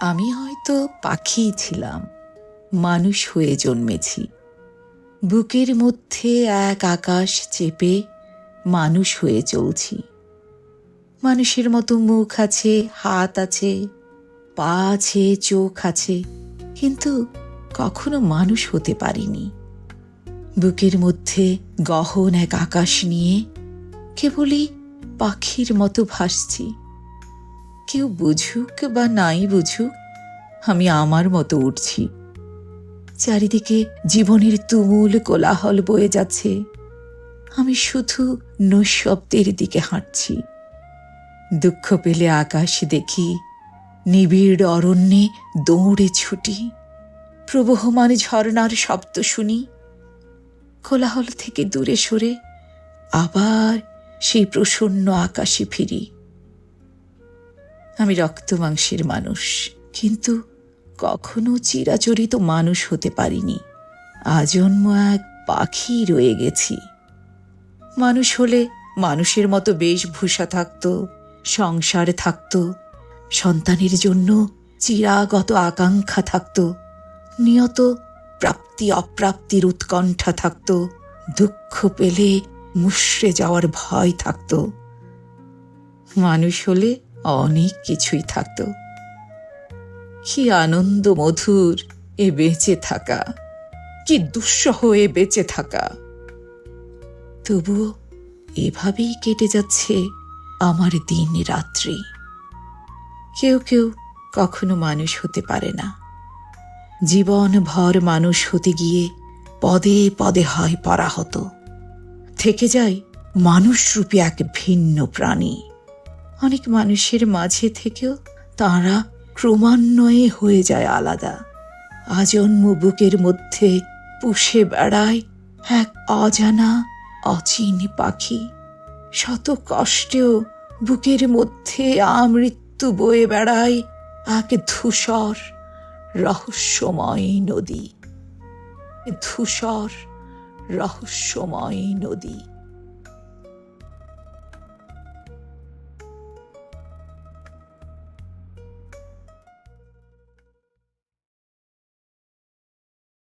আমি হয়তো পাখি ছিলাম, মানুষ হয়ে জন্মেছি। বুকের মধ্যে এক আকাশ চেপে মানুষ হয়ে চলছি। মানুষের মতো মুখ আছে, হাত আছে, পা আছে, চোখ আছে, কিন্তু কখনো মানুষ হতে পারিনি। বুকের মধ্যে গহন এক আকাশ নিয়ে কেবলই পাখির মতো ভাসছি। কেউ বুঝুক বা নাই বুঝুক, আমি আমার মতো উঠছি। চারিদিকে জীবনের তুমুল কোলাহল বয়ে যাচ্ছে। আমি শুধু নৈশব্দের দিকে হাঁটছি। দুঃখ পেলে আকাশ দেখি, নিবিড় অরণ্যে দৌড়ে ছুটি। প্রবহমান ঝর্ণার শব্দ শুনি। কোলাহল থেকে দূরে সরে আবার সেই প্রসন্ন আকাশে ফিরি। আমি রক্ত মাংসের মানুষ, কিন্তু কখনো চিরাচরিত মানুষ হতে পারিনি। আজন্ম এক পাখি রয়ে গেছি। মানুষ হলে মানুষের মতো বেশভূষা থাকতো, সংসার থাকত, সন্তানের জন্য চিরাগত আকাঙ্ক্ষা থাকতো, নিয়ত প্রাপ্তি অপ্রাপ্তির উৎকণ্ঠা থাকতো, দুঃখ পেলে মুষড়ে যাওয়ার ভয় থাকত। মানুষ হলে অনেক কিছুই থাকতো। কি আনন্দ মধুর এ বেঁচে থাকা, কি দুঃসহ এ বেঁচে থাকা। তবুও এভাবেই কেটে যাচ্ছে আমার দিন রাত্রি। কেউ কেউ কখনো মানুষ হতে পারে না। জীবন ভর মানুষ হতে গিয়ে পদে পদে হয় পরাহত। থেকে যায় মানুষরূপী এক ভিন্ন প্রাণী। অনেক মানুষের মাঝে থেকেও তারা ক্রমান্বয়ে হয়ে যায় আলাদা। আজন্ম বুকের মধ্যে পুষে বেড়ায় এক অজানা অচিন পাখি। শত কষ্টেও বুকের মধ্যে আমৃত্যু বয়ে বেড়ায় এক ধূসর রহস্যময় নদী। ধূসর রহস্যময় নদী।